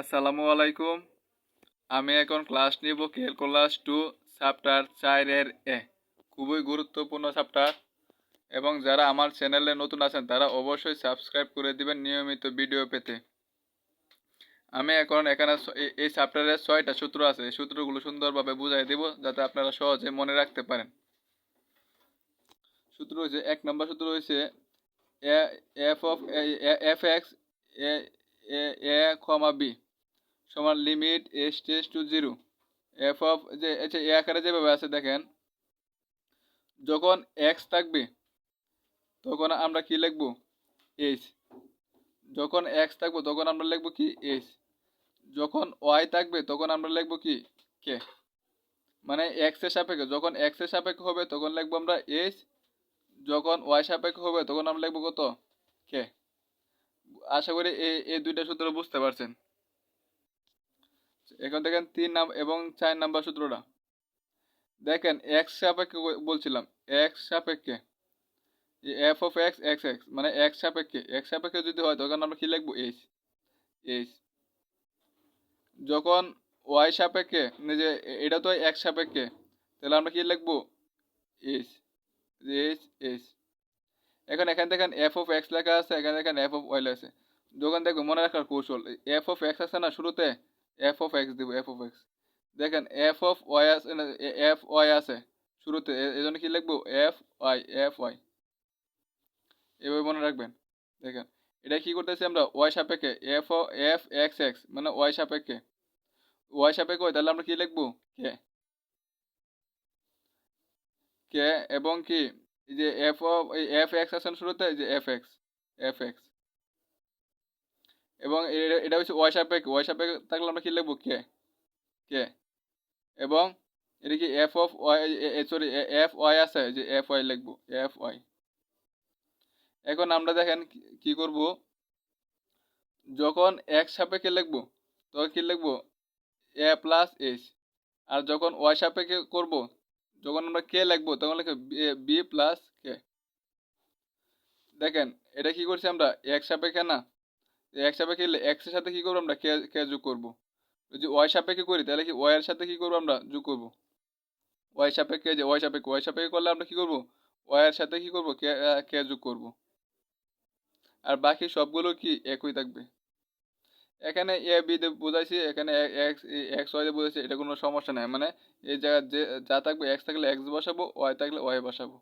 আসসালামু আলাইকুম। আমি এখন ক্লাস নিব ক্যালকুলাস টু, চ্যাপ্টার চারের এ। খুবই গুরুত্বপূর্ণ চ্যাপ্টার। এবং যারা আমার চ্যানেলে নতুন আছেন, তারা অবশ্যই সাবস্ক্রাইব করে দিবেন নিয়মিত ভিডিও পেতে। আমি এখন এখানে এই- চ্যাপ্টারে ছয়টা সূত্র আছে। এই সূত্রগুলো সুন্দরভাবে বুঝাই দেব, যাতে আপনারা সহজে মনে রাখতে পারেন। সূত্র হচ্ছে এক নম্বর সূত্র হচ্ছে F of F X A A comma B. সমান limit S tends to zero F of যে আচ্ছা এ আকারে যেভাবে আছে দেখেন, যখন এক্স থাকবে, তখন আমরা কি লিখব? এইচ যখন এক্স থাকব, তখন আমরা লিখব কি? এইচ যখন ওয়াই থাকবে, তখন আমরা লিখব কি? কে মানে এক্সের সাপেক্ষে, যখন এক্সের সাপেক্ষে হবে, তখন লিখব আমরা এইচ যখন ওয়াই সাপেক্ষে হবে, তখন আমরা লিখব কত? কে আশা করি এই দুইটা সূত্র বুঝতে পারছেন। এখন দেখেন তিন নাম এবং চার নাম্বার সূত্রটা। দেখেন এক্স সাপেক্ষে বলছিলাম এক্স সাপেক্ষে। F of X X X মানে এক্স সাপেক্ষে। এক্স সাপেক্ষে যদি হয়, তখন আমরা কি লিখব? এইচ এইচ যখন ওয়াই সাপেক্ষে মানে যে এটা তো এক্স সাপেক্ষে, তাহলে আমরা কি লিখব? এইচ এইচ এইচ এখন এখানে দেখেন এফ অফ এক্স লেখা আছে, এখানে দেখেন এফ অফ ওয়াই লেখা আছে। যখন দেখব, মনে রাখার কৌশল এফ অফ এক্স আছে না, শুরুতে এফ অফ এক্স দিব এফ অফ এক্স দেখেন এফ অফ ওয়াই আছে এফ ওয়াই আছে শুরুতে, এ- এই জন্য কি লিখব? এফ ওয়াই এফ ওয়াই এভাবে মনে রাখবেন। দেখেন, এটা কি করতেছি আমরা? ওয়াই সাপেক্ষে এফ ও এফ এক্স এক্স মানে ওয়াই সাপেক্ষে। ওয়াই সাপেক্ষে হয়, তাহলে আমরা কি লিখব? কে কে এবং কি? যে এফ ও এফ এক্স আছে শুরুতে যে এফ এক্স এফ এক্স এবং এটা হচ্ছে ওয়াই সাপেক্ষে ওয়াই সাপেক্ষে থাকলে আমরা কি লিখব? কে? কে? এবং এটা কি F of Y sorry F Y আছে, যে এফ ওয়াই লিখব, এফ ওয়াই। এখন আমরা দেখেন কি- করব? যখন এক্স সাপেক্ষে লিখব, তখন কি লিখব? এ প্লাস এইচ। আর যখন ওয়াই সাপেক্ষে করব, যখন আমরা কে লিখব, তখন লিখব বি প্লাস কে। দেখেন, এটা কি করছি আমরা? এক সাপেক্ষে না এক সাপেক্ষে এক্সের সাথে কি করব আমরা? কে কে যোগ করব? যদি ওয়াই সাপেক্ষে করি, তাহলে কি ওয়াই এর সাথে কি করব আমরা? যোগ করব। ওয়াই সাপেক্ষে যে ওয়াই সাপেক্ষে ওয়াই সাপেক্ষে করলে আমরা কি করব? ওয়াই এর সাথে কি করব? কে কে যোগ করব? আর বাকি সবগুলো কি একই থাকবে? এখানে এ বি বোঝাইছি, এখানে এক্স এক্স ওয়াই দিয়ে বোঝাইছি, এটা কোনো সমস্যা নাই। মানে এই জায়গায় যে, যা থাকবে এক্স থাকলে এক্স বসাবো ওয়াই থাকলে ওয়াই বসাবো।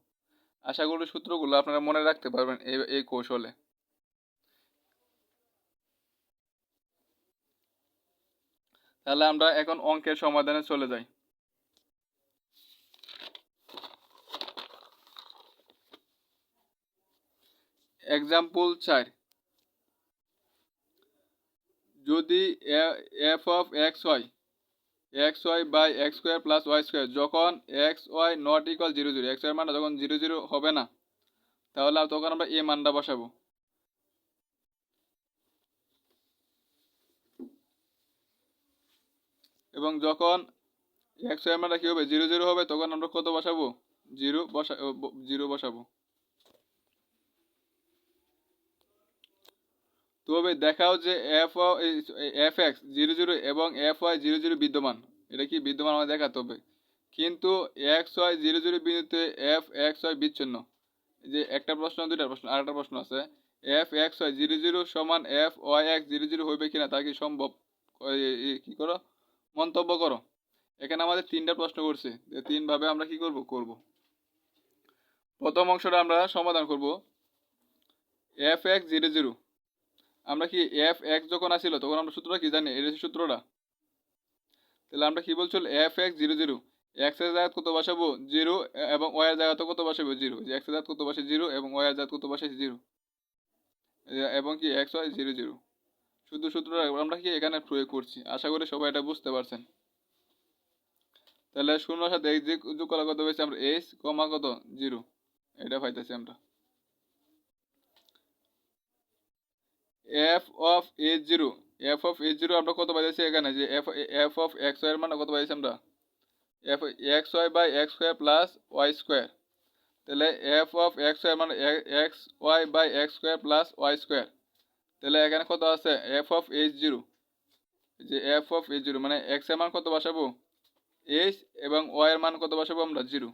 আশা করি সূত্রগুলো আপনারা মনে রাখতে পারবেন এই এই কৌশলে। তাহলে আমরা এখন অঙ্কের সমাধানে চলে যাই। এক্সাম্পল চার। যদি F of X Y X Y by X square plus Y square যখন X Y not equal zero zero X Y মানটা যখন জিরো জিরো হবে না, তাহলে তখন আমরা এ মানটা বসাবো। এবং যখন ওয়াই মানটা কী হবে? জিরো জিরো হবে, তখন আমরা কত বসাবো? জিরো বসা জিরো বসাবো। তবে দেখাও যে F F X zero zero এবং এফ ওয়াই জিরো জিরো বিদ্যমান। এটা কি বিদ্যমান আমাদের দেখাতে হবে। কিন্তু এক্স ওয়াই জিরো জিরো বিন্দুতে এফ এক্স ওয়াই বিচ্ছিন্ন। যে একটা প্রশ্ন, দুইটা প্রশ্ন আর একটা প্রশ্ন আছে। F X Y zero zero সমান F Y X zero zero হইবে কিনা তা কি সম্ভব? কি করো? মন্তব্য করো। এখানে আমাদের তিনটা প্রশ্ন করছে। যে তিনভাবে আমরা কি করব? করব। প্রথম অংশটা আমরা সমাধান করব। F X zero zero. আমরা কি এফ এক্স যখন আসছিল তখন আমরা সূত্রটা কি জানি? এটা সূত্রটা। তাহলে আমরা কি বলছিল? F X zero zero. এক্সের জায়গা কত বসাবো? জিরো এবং ওয়াই এর জায়গাতে কত বসাবো? জিরো। যে এক্সের জায়গা কত বসে? জিরো, এবং ওয়াই এর জায়গা কত বসে? জিরো। এবং কি? X Y zero zero. শুধু সূত্রটা আমরা কি এখানে প্রয়োগ করছি? আশা করি সবাই এটা বুঝতে পারছেন। তাহলে শূন্যর সাথে, এই যে যোগ করা কত হয়েছে আমরা এইচ কমা কত? জিরো এটা পাইতেছি আমরা। F of A zero F of A zero আমরা কত পাইতেছি এখানে? যে F F of X Y মানে কত পাইছি আমরা? F X Y by X square plus Y square তাহলে এফ অফ এক্স ওয়াই মানে X Y by X square plus Y square তাহলে এখানে কত আছে? এফ অফ এইচ জিরো যে এফ অফ এইচ জিরো মানে এক্সের মান কত বসাবো? এইচ এবং ওয়াই এর মান কত বসাবো আমরা? জিরো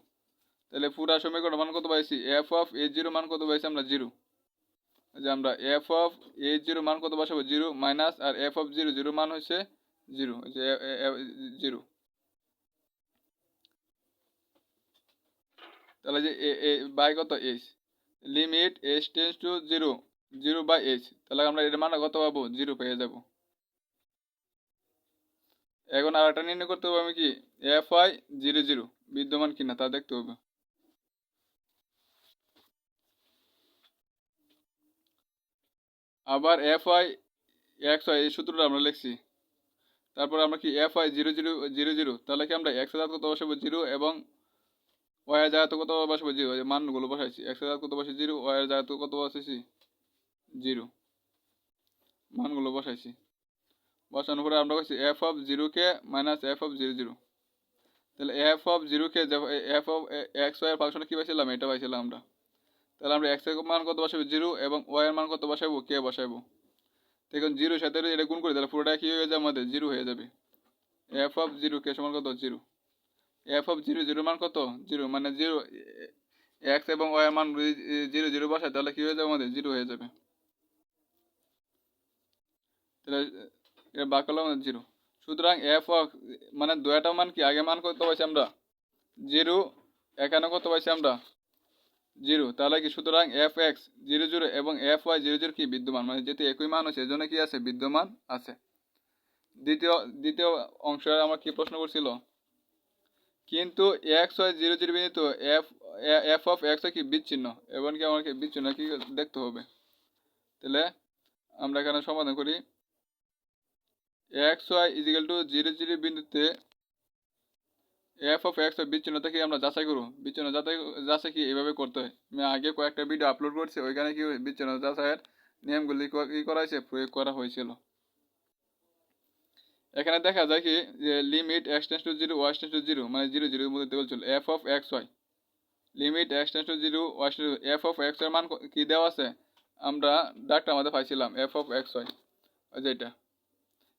তাহলে পুরা সমীকরণ মান কত পাইছি? এফ অফ এ জিরো মান কত পাইছি আমরা? জিরো যে আমরা এফ অফ এইচ জিরো মান কত বসাবো? জিরো মাইনাস আর এফ অফ জিরো জিরো মান হচ্ছে জিরো যে জিরো তাহলে যে বাই কত? H limit H tends to zero zero by H তাহলে আমরা এর মানটা কত পাবো? জিরো পেয়ে যাব। এখন আর একটা নির্ণয় করতে হবে আমি কি? এফ আই জিরো জিরো বিদ্যমান কিনা তা দেখতে হবে। আবার এফ আই এক্স আই এই সূত্রটা আমরা লিখছি। তারপর আমরা কি F I zero zero zero zero তাহলে কি আমরা এক্স হাজার কত বসাবো জিরো এবং ওয়াই জায়গা কত বসাবো জিরো মানগুলো বসাইছি এক্স হাজার কত বসে জিরো ওয়াই জায়গা কত বসেছি জিরো। মানগুলো বসাইছি। বসানোর পরে আমরা বলছি F of zero K minus F of zero zero তাহলে F of zero K F of X Y এর ফাংশনে কী পাইছিলাম? এটা পাইছিলাম আমরা। তাহলে আমরা এক্সের মান কত বসাবো? জিরো এবং ওয়াই এর মান কত বসাবো? কে বসাবো। দেখুন জিরো সাথে এটা গুণ করে, তাহলে পুরোটা কী হয়ে যাবে? আমাদের জিরো হয়ে যাবে। এফ অফ জিরো কে সমান কত? Zero F of zero zero মান কত? জিরো মানে জিরো এক্স এবং ওয়াই মান জিরো জিরো বসায়, তাহলে কী হয়ে যাবে? আমাদের জিরো হয়ে যাবে। তাহলে এটা বাক করলাম জিরো। সুতরাং এফ অফ মানে দুয়াটা মান কি আগে মান কত পাইছি আমরা? জিরো, এখানে কত পাইছি আমরা? জিরো। তাহলে কি সুতরাং এফ এক্স জিরো জিরো এবং এফ ওয়াই জিরো জিরো কি বিদ্যমান? মানে যেহেতু একই মান আছে, এজন্য কি আছে? বিদ্যমান আছে। দ্বিতীয় দ্বিতীয় অংশ আমরা কি প্রশ্ন করছিল? কিন্তু এক্স ওয়াই জিরো জিরো বিন্দু এফ এফ অফ এক্স কি বিচ্ছিন্ন? এবং কি আমাকে বিচ্ছিন্ন কি দেখতে হবে? তাহলে আমরা এখানে সমাধান করি। X Y equal to zero zero বিন্দুতে এফ অফ এক্স বিচ্ছিন্নতা কি আমরা যাচাই করব? বিচ্ছিন্ন যাচাই যাচাই কি এভাবে করতে হয়? আমি আগে কয়েকটা ভিডিও আপলোড করছি, ওইখানে কি বিচ্ছিন্ন যাচাইয়ের নিয়মগুলি কি করা হয়েছে, প্রয়োগ করা হয়েছিল। এখানে দেখা যায় কি যে limit X tends to zero Y tends to zero মানে জিরো জিরোর মধ্যে বলছিল F of X Y limit X tends to zero Y F of এক্সের মান কি দেওয়া আছে? আমরা ডাকটা আমাদের পাইছিলাম এফ অফ এক্স ওয়াই যেটা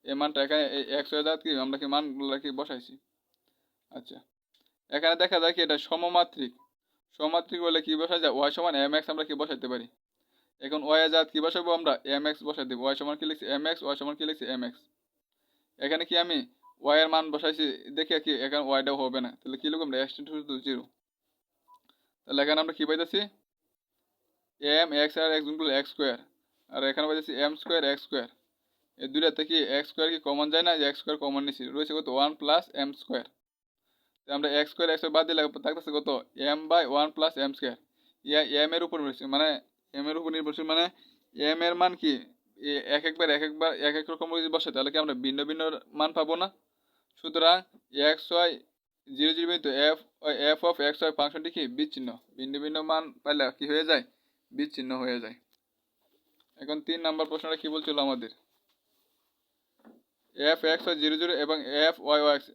এই মানটা এখানে ওয়াই দাঁত কি, আমরা কি মানগুলো কি বসাইছি? আচ্ছা। এখানে দেখা যায় কি, এটা সমমাত্রিক। সমমাত্রিক বলে কি বসা যায়? ওয়াই সমান এম এক্স আমরা কি বসাইতে পারি? এখন ওয়াই জাত কি বসাবো আমরা? এম এক্স বসাই দেবো। ওয়াই সমান কি লিখছি? এম এক্স, ওয়াই সমান কি লিখছি? M X. এখানে কি আমি ওয়াই এর মান বসাইছি? দেখি কি, এখানে ওয়াইটাও হবে না। তাহলে কি লিখব আমরা? X to zero. তাহলে এখানে আমরা কি পাইতেছি? এম এক্স আর এক্সগুলো এক্স স্কোয়ার। আর এখানে পাইতেছি এম স্কোয়ার, এক্স স্কোয়ার। এই দুইটাতে কি এক্স স্কোয়ার কি কমন যায় না? যে এক্স স্কোয়ার কমন নিছি। রয়েছে কত? ওয়ান প্লাস এম স্কোয়ার আমরা এক্স স্কোয়ার এক্স বাদ দিলে থাকতেছে কত? M by one plus M square yeah M এর উপর নির্ভরশীল। মানে এম এর উপর নির্ভরশীল মানে এম এর মান কি? এক একবার এক একবার, এক এক রকম যদি বসে, তাহলে কি আমরা ভিন্ন ভিন্ন মান পাবো না? সুতরাং এক্স ওয়াই জিরো জিরো বিন্দু F F of X Y ফাংশনটি কি? বিচ্ছিন্ন। ভিন্ন ভিন্ন মান পাইলে কি হয়ে যায়? বিচ্ছিন্ন হয়ে যায়। এখন তিন নাম্বার প্রশ্নটা কি বলছিল আমাদের? F X Y zero zero এবং F Y Y X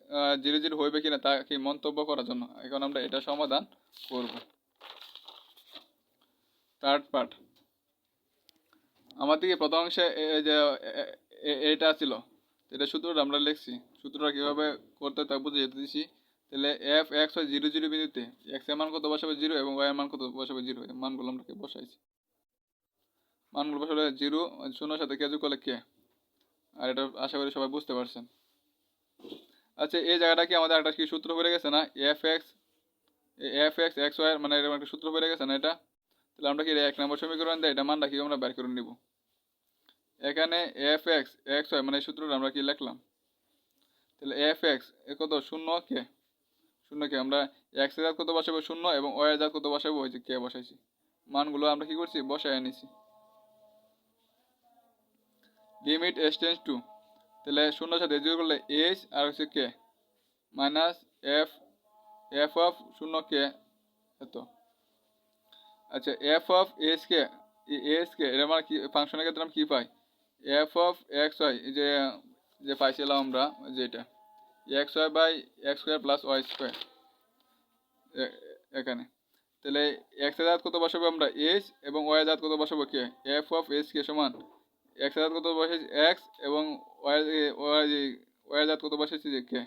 zero zero হইবে কিনা তা কি মন্তব্য করার জন্য? এখন আমরা এটা সমাধান করব। থার্ড পার্ট আমার দিকে প্রথম অংশে যে এটা ছিল? এটা সূত্রটা আমরা লিখছি। সূত্রটা কীভাবে করতে তা বুঝে যেতে দিছি। তাহলে F X Y zero zero বিন্দুতে এক্সের মান কত বসাবে জিরো এবং ওয়াই এর মান কত বসাবে জিরো? মানগুলো আমরা বসাইছি? মানগুলো বসাবে জিরো, শূন্যর সাথে কে যোগ করলে কে? আর এটা আশা করি সবাই বুঝতে পারছেন। আচ্ছা এই জায়গাটা কি আমাদের একটা কি সূত্র পড়ে গেছে না? F X F X X Y মানে এরকম একটা সূত্র পড়ে গেছে না এটা? তাহলে আমরা কি এক নম্বর সমীকরণ দেয় এটা মানটা কি আমরা বের করে নিব? এখানে এফ এক্স এক্স ওয়াই মানে এই সূত্রটা আমরা কি লিখলাম? তাহলে এফ এক্স এ কত? শূন্য কে? শূন্য কে? আমরা এক্সের জাত কত বসাবো? শূন্য এবং ওয়াই এর জাত কত বসাবো? ওই যে কে বসাইছি। মানগুলো আমরা কি করছি? বসাই এনেছি লিমিট এস টেন্স টু তাহলে শূন্য সাথে জিরো করলে এইচ আর হচ্ছে K minus F F of শূন্য কে এত। আচ্ছা F of S K S K এটা আমার কি ফাংশনের ক্ষেত্রে আমরা কী পাই? এফ অফ এক্স ওয়াই যে যে পাইছিলাম আমরা, যেটা। X Y by X square plus Y square এখানে। তাহলে এক্সের জাত কত বসাবো আমরা? এইচ এবং ওয়াই জাত কত বসাবো K F of S K সমান এক্সের জাত কত বসেছি এক্স এবং ওয়াই জাত কত বসেছি যে কে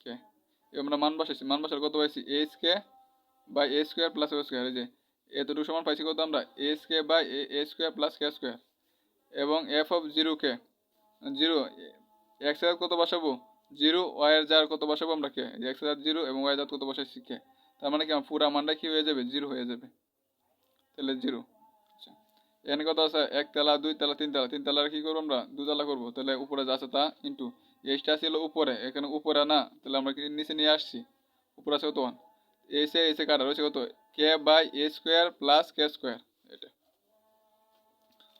কে আমরা মান বসেছি মান বসার কত পাইছি? A square by A square plus O square এই যে এতটুকু সমান পাইছি কত আমরা? A square by A square plus K square এবং F of zero K zero এক্সের কত বসাবো? জিরো ওয়াই এর যার কত বসাবো আমরা কে এক্সের জিরো এবং ওয়াই জাত কত বসাইছি কে তার মানে কি? আমার পুরা মানটা কি হয়ে যাবে? জিরো হয়ে যাবে। তাহলে জিরো এখানে কত আছে, এক তালা, দুই তালা, তিন তালা। তিন তালার কি করব আমরা? দুতলা করব। তাহলে উপরে যা আছে তা ইন্টু। এইচটা ছিল উপরে, এখানে উপরে না। তাহলে আমরা নিচে নিয়ে আসছি? উপরে আছে কত ওয়ান? এসে এসে কাটা, রয়েছে কত? K by A square plus K square এটা।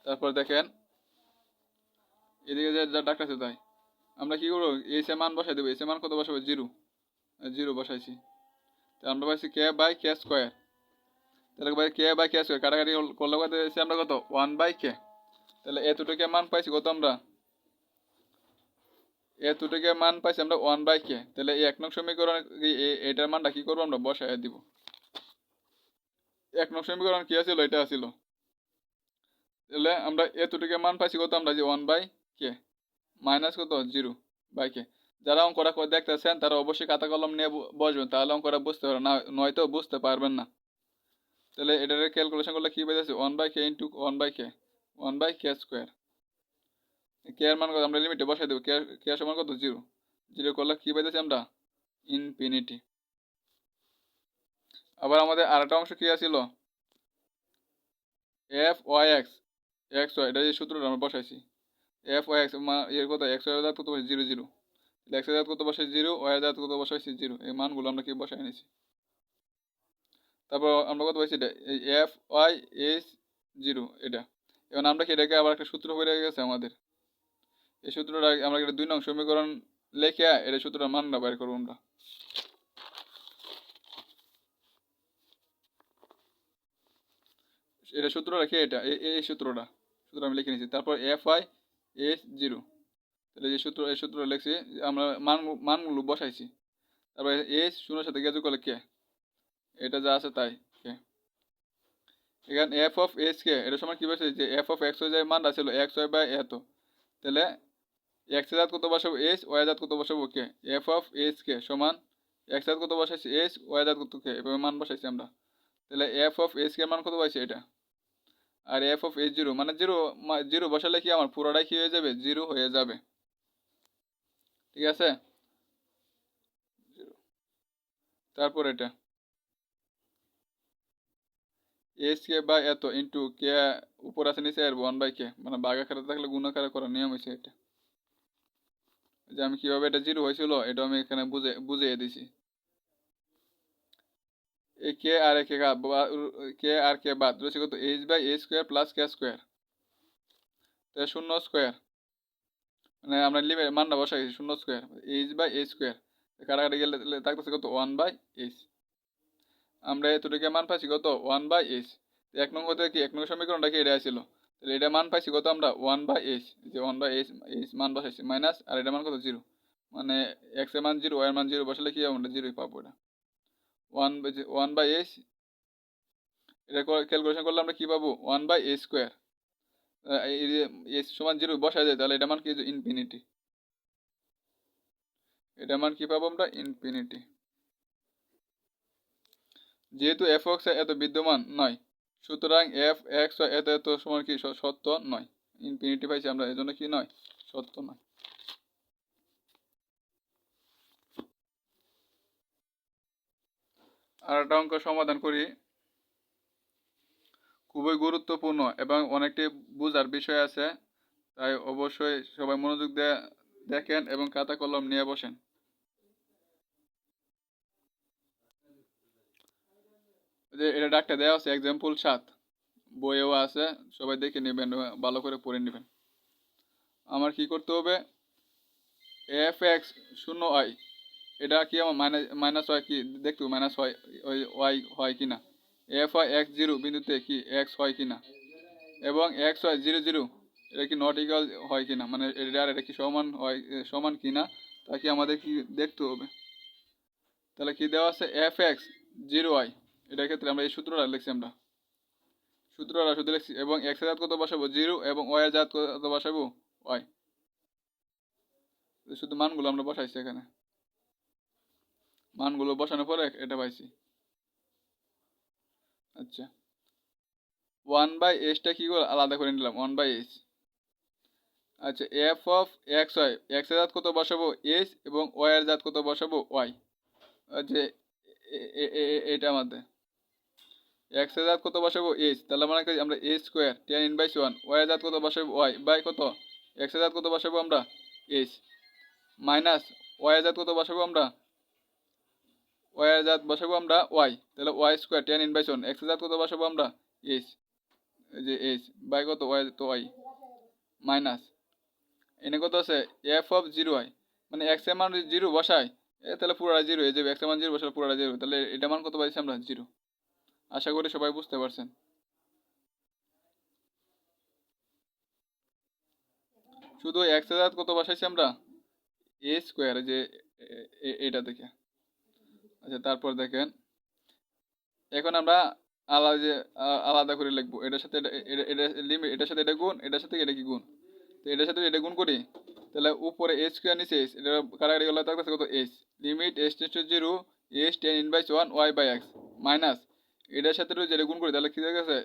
তারপর দেখেন, এদিকে যে যা ডাক্তার আছে তাই। আমরা কি করব? এসে মান বসাই দেবো। এসে মান কত বসাবো? জিরো। জিরো বসাইছি। তা আমরা পাইছি কে বাই কে স্কোয়ার তাহলে ভাই কে বাই কে কাটাকাটি করলে এসে আমরা কত? One by K? তাহলে মান পাইছি কত আমরা? মান পাইছি আমরা ওয়ান বাই কে। তাহলে এক নং সমীকরণ এটার মানটা কি করব আমরা? বসাই দিব। এক নং সমীকরণ এটা আছিল। তাহলে আমরা মান পাইছি কত আমরা? যে ওয়ান বাই কে? মাইনাস কত? Zero by K. যারা অঙ্কটা দেখতেছেন, তারা অবশ্যই খাতা কলম নিয়ে বসবেন। তাহলে অঙ্কটা বুঝতে পারবেন। না নয়তো বুঝতে পারবেন না। তাহলে এটার ক্যালকুলেশন করলে কি বেরিয়েছে one by K into one by K one by K square K এর মান কত? আমরা লিমিটে বসাই দেবো। কে কে এর সমান কত? জিরো জিরো করলে কি বেরিয়েছে আমরা? ইনফিনিটি আবার আমাদের আরেকটা অংশ কি আছিল? F Y X X Y এটা যে সূত্রটা আমরা বসাইছি। এফ ওয়াই এক্সের কত? এক্স ওয়াই কত বসে জিরো জিরো এক্স ওয়াই কত বসে জিরো ওয়াই জাত কত বসাইছি? জিরো এই মানগুলো আমরা কি বসাই নিয়েছি তারপর আমরা কত পাইছি এটা? এফ ওয়াই এস জিরো এটা। এবং আমরা কি এটাকে আবার একটা সূত্র হয়ে গেছে আমাদের? এই সূত্রটা আমরা একটা দুই নং সমীকরণ লেখে এটা সূত্রটা মানটা বের করব আমরা। এটা সূত্রটা কি এটা? এই সূত্রটা। সূত্র আমি লিখে নিয়েছি। তারপর এফ আই এস জিরো তাহলে যে সূত্র, এই সূত্র লিখছি, আমরা মান, মানগুলো বসাইছি। তারপরে এস শূন্যের সাথে গেজু করলে কে এটা যা আছে তাই এখানে এফ অফ এস কে এটা সময় কি বলছে? যে এফ অফ এক্স ওয়াই যায় মানটা ছিল এক্স ওয়াই বাই এত। তাহলে এক্স জাত কত বসাবো? এস ওয়াই জাত কত বসাবো? K F of S K সমান এক্স জাত কত বসাইছি? এস ওয়াই জাত কত? কে এভাবে মান বসাইছি আমরা। তাহলে এফ অফ এস কে মান কত পাইছি এটা? আর এফ অফ এস জিরো মানে জিরো জিরো বসালে কি আমার? পুরোটাই কি হয়ে যাবে? জিরো হয়ে যাবে। ঠিক আছে? তারপর এটা। এস কে বাই এত ইন্টু কে উপর আছে, নিচে আর ওয়ান বাই কে মানে বাঘ আকারে থাকলে গুণ আকারে করার নিয়ম হয়েছে এটা। যে আমি কীভাবে এটা জিরো হয়েছিল, এটা আমি এখানে বুঝে, বুঝিয়ে দিছি। এই কে আর কে কে আর কে বাদ, রয়েছে কত? H by A square plus K square তাহলে শূন্য স্কোয়ার মানে আমরা লিমিট, মানটা বসাই, শূন্য square H by A square কাটাকাটি গেলে থাকতেছে কত? ওয়ান বাই এইচ আমরা এতটুকু মান পাইছি কত? ওয়ান বাই এইচ এক নং হতে কি, এক নং সমীকরণটা কি এটা ছিল? তাহলে এটা মান পাইছি কত আমরা? ওয়ান বাই এইচ যে ওয়ান বাই এইচ এইচ মান বসাইছি মাইনাস আর এটা মান কত? জিরো মানে এক্সের মান জিরো ওয়াই এর মান জিরো বসালে কি আমরা জিরোই পাবো এটা। One by one by H এটা ক্যালকুলেশন করলে আমরা কি পাবো? One by A square H সমান জিরো বসা যায় তাহলে এটা মান কি? ইনফিনিটি এটা মান কি পাবো আমরা? ইনফিনিটি যেহেতু এফ এক্স এত বিদ্যমান নয়, সুতরাং এফ এক্স এত এত সমান কি সত্য নয়? ইনফিনিটি পাইছি আমরা, এজন্য কি নয়? সত্য নয়। আর একটা অঙ্ক সমাধান করি। খুবই গুরুত্বপূর্ণ এবং অনেকটি বোঝার বিষয় আছে, তাই অবশ্যই সবাই মনোযোগ দিয়ে দেখেন এবং খাতা কলম নিয়ে বসেন। এটা ডাক্তার দেওয়া আছে এক্সাম্পল সাত। বইয়েও আছে, সবাই দেখে নেবেন, ভালো করে পড়ে নেবেন। আমার কি করতে হবে? এফ এক্স শূন্য ওয়াই এটা কি আমার মাইনাস মাইনাস হয় কি? দেখতে মাইনাস হয় ওই ওয়াই হয় কি না এফ ওয়াই এক্স জিরো বিন্দুতে কি? এক্স হয় কি না এবং এক্স ওয়াই জিরো জিরো এটা কি নট ইকাল হয় কি না মানে এটা আর এটা কি সমান হয়, সমান কি না তা কি আমাদের কি দেখতে হবে? তাহলে কি দেওয়া আছে? এফ এক্স জিরো ওয়াই এটার ক্ষেত্রে আমরা এই সূত্রটা লিখছি আমরা। সূত্রটা শুধু লিখছি, এবং এক্সের জাত কত বসাবো? জিরো এবং ওয়াই জাত কত বসাবো? ওয়াই শুধু মানগুলো আমরা বসাইছি এখানে। মানগুলো বসানোর পরে এটা পাইছি। আচ্ছা। ওয়ান বাই এসটা কী করে আলাদা করে নিলাম? ওয়ান বাই এস আচ্ছা এফ অফ এক্স ওয়াই এক্সের জাত কত বসাবো? এস এবং ওয়াই এর জাত কত বসাবো? ওয়াই যে এটা আমাদের। এক্সের জাত কত বসাবো এইচ? তাহলে মানে আমরা A square tan in by one Y এর জাত কত বসাবো ওয়াই বাই কত? এক্সের জাত কত বসাবো আমরা? এস মাইনাস ওয়াই এর জাত কত বসাবো আমরা? ওয়াই এর জাত বসাবো আমরা ওয়াই তাহলে Y square tan in by one এক্সের জাত কত বসাবো আমরা? এস যে এইচ বাই কত? ওয়াই তো ওয়াই মাইনাস এনে কত আছে? এফ অফ জিরো ওয়াই মানে এক্সের মান জিরো বসাই তাহলে পুরোটা জিরো এই যে এক্সের মান জিরো বসালে পুরোটা জিরো তাহলে এটা মান কত পাইছি আমরা? জিরো আশা করি সবাই বুঝতে পারছেন। শুধু এক্সের কত বসাইছি আমরা? এ স্কোয়ার যে এটা দেখে। আচ্ছা তারপর দেখেন। এখন আমরা আলাদা যে আলাদা করে লিখব। এটার সাথে এটা লিমিট এটার সাথে এটা গুণ, এটার সাথে এটা কি গুণ? তো এটার সাথে এটা গুণ করি। তাহলে উপরে এইচ স্কোয়ার নিচে এস এটা কারাগারি গেলে থাকতেছে কত S limit S tends to zero S tan inverse one Y by X minus এটার সাথে যেটা গুণ করি, তাহলে কী দেখেছে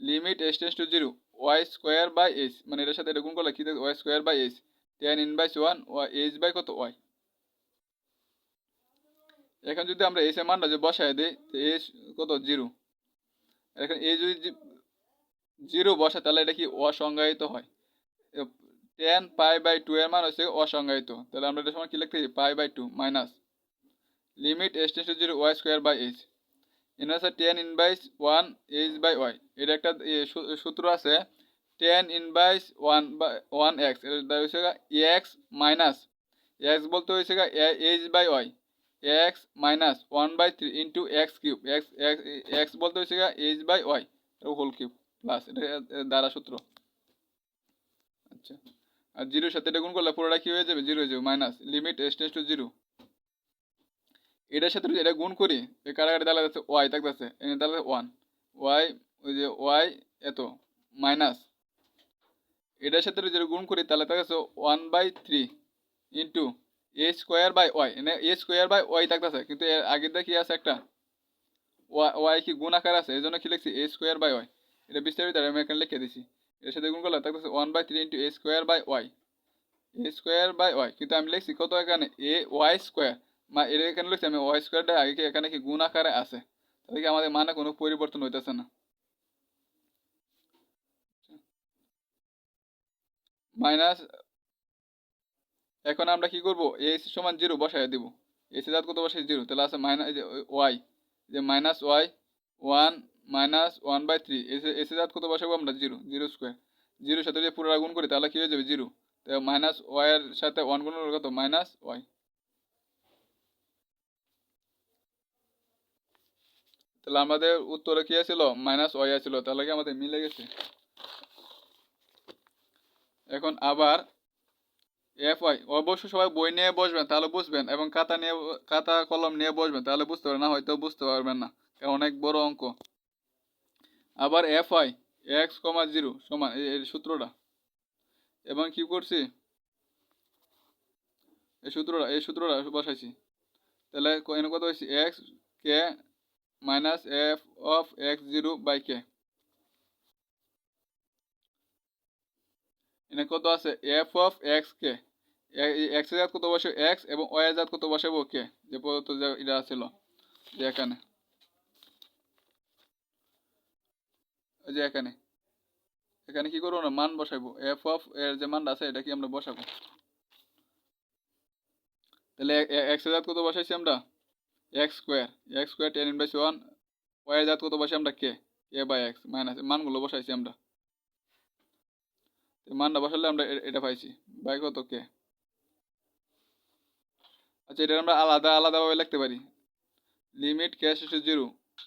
limit H tends to zero Y square by H মানে এটার সাথে এটা গুণ করলে কী দেখে Y square by H tan inverse one Y H by কত? ওয়াই এখন যদি আমরা এইচ এর মানটা যে বসায় দিই, তো এইচ কত? জিরো এখন এই যদি জিরো বসে তাহলে এটা কি অসংজ্ঞায়িত হয়? টেন পাই বাই টু এর মান হচ্ছে অসংজ্ঞায়িত। তাহলে আমরা এটা সময় কি লিখতে pi by two minus limit S tends to zero Y square by H এখানে আছে tan inverse one H by Y এটা একটা সূত্র আছে tan inverse one by one X এটা হচ্ছে এক্স মাইনাস এক্স বলতে হয়েছে H by Y X minus one by three into X cube X X বলতে হচ্ছে H by Y whole cube plus এটা দ্বারা সূত্র। আচ্ছা। আর জিরোর সাথে এটা গুণ করলে পুরোটা কি হয়ে যাবে? জিরো হয়ে যাবে minus limit S to zero এটার সাথে এটা গুণ করি এই কারাগারে তাহলে যাচ্ছে ওয়াই থাকতেছে, এখানে তাহলে ওয়ান ওয়াই, ওই যে ওয়াই এত মাইনাস এটার সাথে যদি গুণ করি, তাহলে থাকতেছে one by three into A square by Y এনে এ স্কোয়ার বাই ওয়াই থাকতেছে, কিন্তু এর আগের কি আছে একটা? ওয়াই ওয়াই কি গুণ আকার আছে, এই জন্য কি লিখছি এ স্কোয়ার বাই ওয়াই এটা বিস্তারিত আমি এখানে লিখে দিছি এর সাথে গুণ করলে থাকতেছে one by three into A square by Y A square by Y কিন্তু আমি লিখছি কত এখানে এ ওয়াই স্কোয়ার মা এটা এখানে লিখছি, আমি ওয়াই স্কোয়ারটা আগে কি এখানে কি গুণ আকারে আছে? তাহলে কি আমাদের মানে কোনো পরিবর্তন হইতেছে না। মাইনাস, এখন আমরা কি করব? এসি সমান জিরো বসাই দিব। এসি জাত কত বসাই জিরো। তাহলে আছে মাইনাস ওয়াই। যে minus Y, one minus one by three. AC এসি জাত কত বসাবো আমরা? জিরো। Zero square. জিরোর সাথে যদি পুরো গুণ করি, তাহলে কী হয়ে যাবে? জিরো। তো মাইনাস ওয়াইয়ের সাথে ওয়ান গুণ কত? Minus y. তাহলে আমাদের উত্তরে কি আছিল? মাইনাস ওয়াই আছিল, তাহলে কি আমাদের মিলে গেছে? এখন আবার এফ ওয়াই অবশ্যই সবাই বই নিয়ে বসবেন, তাহলে বুঝবেন, এবং খাতা নিয়ে, খাতা কলম নিয়ে বসবেন, তাহলে বুঝতে পারবেন, না হয়তো বুঝতে পারবেন না, কারণ অনেক বড় অঙ্ক। আবার f y x comma zero সমান, এই সূত্রটা। এবং কি করছি? এই সূত্রটা এই সূত্রটা বসাইছি। তাহলে কত হয়েছে? X k minus f of x zero by k এনে কত আছে? F of x K x জাত কত বসে? এক্স এবং ওয়াই জাত কত বসাবো কে যে পদার্থ এটা ছিল। যে এখানে। যে এখানে। এখানে কি করব না মান বসাবো এফ অফ এর যে মানটা আছে, এটা কি আমরা বসাবো? তাহলে এক্স জাত কত বসাইছি আমরা? X square x square ten inverse one, y জাত কত বসাই আমরা k? K by x, minus, মানগুলো বসাইছি আমরা। মানটা বসালে আমরা এটা পাইছি। বাই কত কে? আচ্ছা এটা আমরা আলাদা, আলাদাভাবে লিখতে পারি। লিমিট কে শেষ জিরো।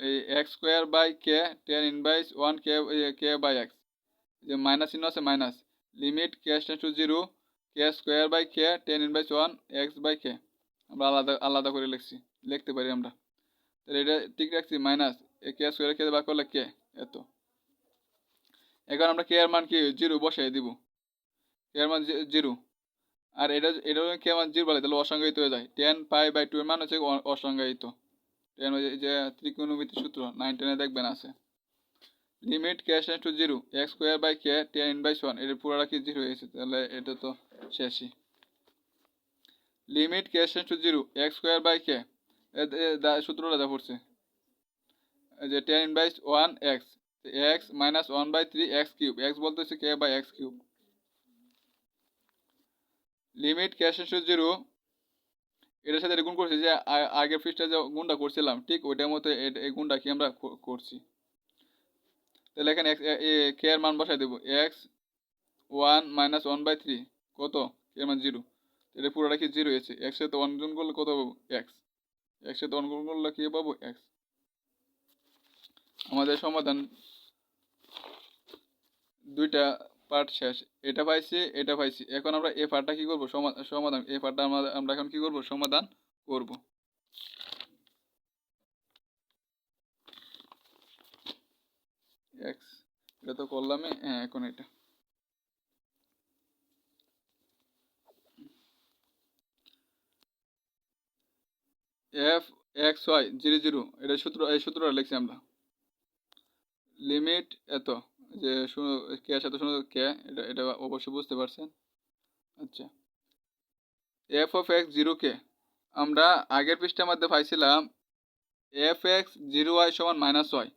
এই x square by k ten inverse one k k by x. যে মাইনাস চিহ্ন আছে, minus. Limit k tends to zero, k square by k ten inverse one, x by k. আমরা আলাদা আলাদা করে লিখছি। লিখতে পারি আমরা। তাহলে এটা ঠিক রাখছি মাইনাস এ কে স্কোয়ার কে বা করলে কে এত। এখন আমরা কে এর মান কি জিরো বসাই দিব। কে এর মান জিরো আর এটা এটা কে মান জিরো বলে, তাহলে অসংজ্ঞায়িত হয়ে যায়। টেন পাই বাই টু এর মান হচ্ছে অসংজ্ঞায়িত। টেন যে ত্রিকোণমিতি সূত্র নাইন টেনে দেখবেন আছে। Limit k tends to zero x square by k ten in by one এটা পুরোটা কি জিরো হয়েছে? তাহলে এটা তো শেষই। Limit k tends to zero x square by k সূত্রটা যা পড়ছে। যে ten by one x x minus one by three x cube x বলতেছে k by x cube limit k tends zero, এটার সাথে গুণ করছি যে আগের পৃষ্ঠায় যে গুণটা করছিলাম, ঠিক ওইটার মতো এই গুণটা কি আমরা করছি। তাহলে এখানে এক্স কে এর মান বসাই দেবো। X one minus one by three কত? কে মান জিরো। এটা পুরোটা কি জিরো হয়েছে? এক্স সাথে ওয়ান গুণ করলে কত পাবো? এক্স এক্স সাথে ওয়ান করলে কি পাবো? এক্স আমাদের সমাধান। দুইটা পার্ট শেষ। এটা পাইছি এটা পাইছি। এখন আমরা এ পার্টটা কি করব? সমা- সমাধান। এ পার্টটা আমরা আমরা এখন কি করব? সমাধান করব। এক্স এটা তো করলামই। হ্যাঁ এখন এটা। F x y zero zero এটা সূত্র, এই সূত্রটা লিখছি আমরা। লিমিট এত। যে শুনো কে সাথে শুনো কে এটা এটা অবশ্যই বুঝতে পারছেন? আচ্ছা। এফ অফ এক্স জিরো কে আমরা আগের পৃষ্ঠার মধ্যে পাইছিলাম এফ এক্স জিরো ওয়াই সমান মাইনাস ওয়াই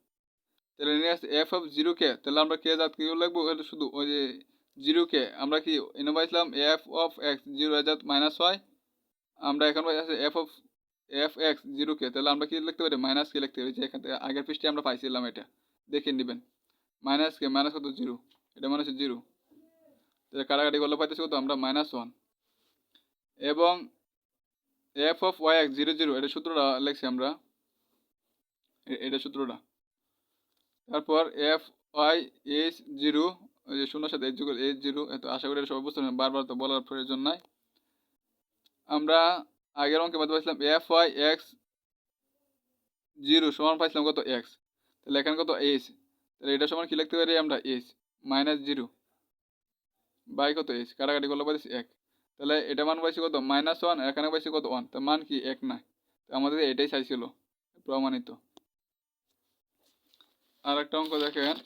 তাহলে এফ অফ জিরো কে তাহলে আমরা কে জাত কি লাগবো এটা শুধু ওই যে জিরো কে আমরা কি এনে পাইছিলাম এফ অফ এক্স জিরো জাত মাইনাস ওয়াই আমরা এখন পাইছি f of f x zero কে তাহলে আমরা কি লিখতে পারি? মাইনাস কে লিখতে পারি, যে এখান থেকে আগের পৃষ্ঠে আমরা পাইছিলাম এটা। দেখে নেবেন। মাইনাস কে মাইনাস কত? জিরো এটা মানে হচ্ছে জিরো তাহলে কাটাকাটি করলে পাইতেছি কত? আমরা মাইনাস ওয়ান এবং f of y x zero zero এটা সূত্রটা লিখছি আমরা। এটা সূত্রটা। তারপর এফ ওয়াই এইচ জিরো যে শূন্যর সাথে এইচ যুগল এইচ জিরো এত আশা করি এটা সবাই বুঝতে বারবার তো বলার প্রয়োজন নাই। আমরা আগের অঙ্কে মধ্যে পাইছিলাম এফ ওয়াই এক্স জিরো সমান পাইছিলাম কত এক্স। তাহলে এখানে কত এইচ। তাহলে এটা সমান কি লিখতে পারি আমরা? এইচ মাইনাস জিরো বাই কত এইচ? কাটাকাটি করলে পাইছি এক। তাহলে এটা মান পাইছি কত? মাইনাস ওয়ান এখানে পাইছি কত ওয়ান? তার মান কি? এক না তো আমাদের এটাই চাইছিল প্রমাণিত। আর একটা অঙ্ক দেখেন।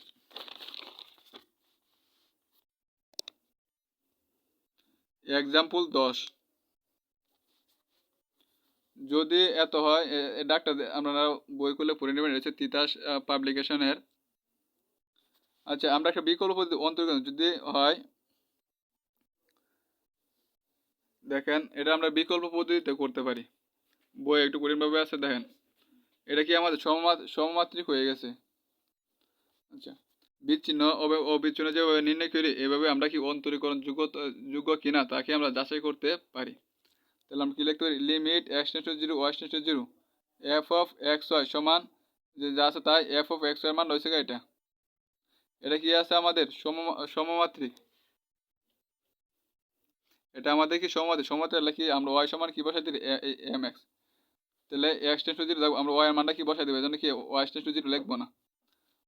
এক্সাম্পল দশ। যদি এত হয় ডাক্তার আপনারা বই করলে পড়ে নেবেন হচ্ছে তিতাস পাবলিকেশনের। আচ্ছা আমরা একটা বিকল্প অন্তর্গত, যদি হয়, দেখেন, এটা আমরা বিকল্প পদ্ধতিতে করতে পারি। বই একটু কঠিনভাবে আছে, দেখেন। এটা কি আমাদের সমমা- সমমাত্রিক হয়ে গেছে? আচ্ছা বিচ্ছিন্ন অবে- অবিচ্ছিন্ন যেভাবে নির্ণয় করি, এভাবে আমরা কি অন্তরীকরণ যোগ্য যোগ্য কিনা, তাকে আমরা যাচাই করতে পারি। তাহলে আমরা কি লিখতে পারি? Limit x tends to zero y tends to zero f of x y সমান যে যা আছে তাই এফ অফ এক্স ওয়াই মান রয়েছে এটা। এটা কি আছে আমাদের? সম- সমমাত্রিক। এটা আমাদের কি সমমাত্রিক? সমমাত্রিক লিখি আমরা ওয়াই সমান কি বসাই দিই এম এক্স তাহলে এক্স টেন্স টু জিরো আমরা ওয়াই মানটা কি বসাই দেবো? এজন্য কি ওয়াই টেন্স টু জিরো লিখব না।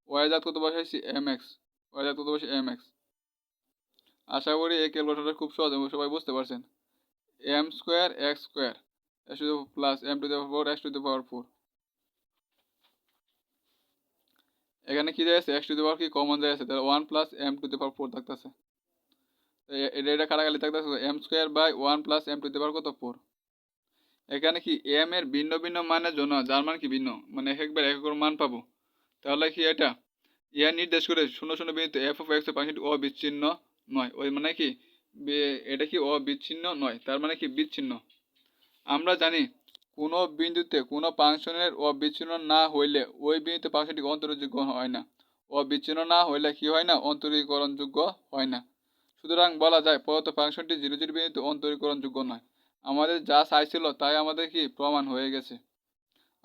ওয়াই জাত কত বসাইছি? এম এক্স ওয়াই জাত কত বসে এম এক্স আশা করি এই ক্যালকুলেটরটা খুব সহজ সবাই বুঝতে পারছেন। M square x square x two plus m to the four x to the power four এখানে কি যাচ্ছে এক্স টু দ্য পাওয়ার কি? কমন যাচ্ছে তাহলে one plus m to the power four থাকতেছে। এটা এটা কাটাকালি থাকতেছে m square by one plus m to the power কত? ফোর এখানে কি এম এর ভিন্ন ভিন্ন মানের জন্য, যার মান কি ভিন্ন? মানে এক একবার এক এক করে মান পাবো। তাহলে কি এটা? ইয়া নির্দেশ করে শূন্য শূন্য বিন্দু এফ অফ এক্স ফাংশনটি অবিচ্ছিন্ন নয়। ওই মানে কি? এটা কি অবিচ্ছিন্ন নয়, তার মানে কি বিচ্ছিন্ন? আমরা জানি কোনো বিন্দুতে কোনো ফাংশনের অবিচ্ছিন্ন না হইলে ওই বিন্দুতে ফাংশনটি অন্তরযোগ্য হয় না। অবিচ্ছিন্ন না হইলে কি হয় না? অন্তরীকরণযোগ্য হয় না। সুতরাং বলা যায় প্রদত্ত ফাংশনটি জিরো জিরো বিন্দুতে অন্তরীকরণযোগ্য নয়। আমাদের যা চাইছিল তাই আমাদের কি প্রমাণ হয়ে গেছে?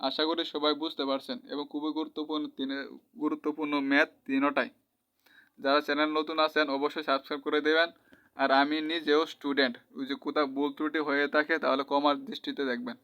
আশা করি সবাই বুঝতে পারছেন এবং খুবই গুরুত্বপূর্ণ তিন, গুরুত্বপূর্ণ ম্যাথ তিনোটাই যারা চ্যানেল নতুন আছেন অবশ্যই সাবস্ক্রাইব করে দেবেন। আর আমি নিজেও স্টুডেন্ট ওই যে কোথাও ভুল ত্রুটি হয়ে থাকে, তাহলে কমার দৃষ্টিতে দেখবেন।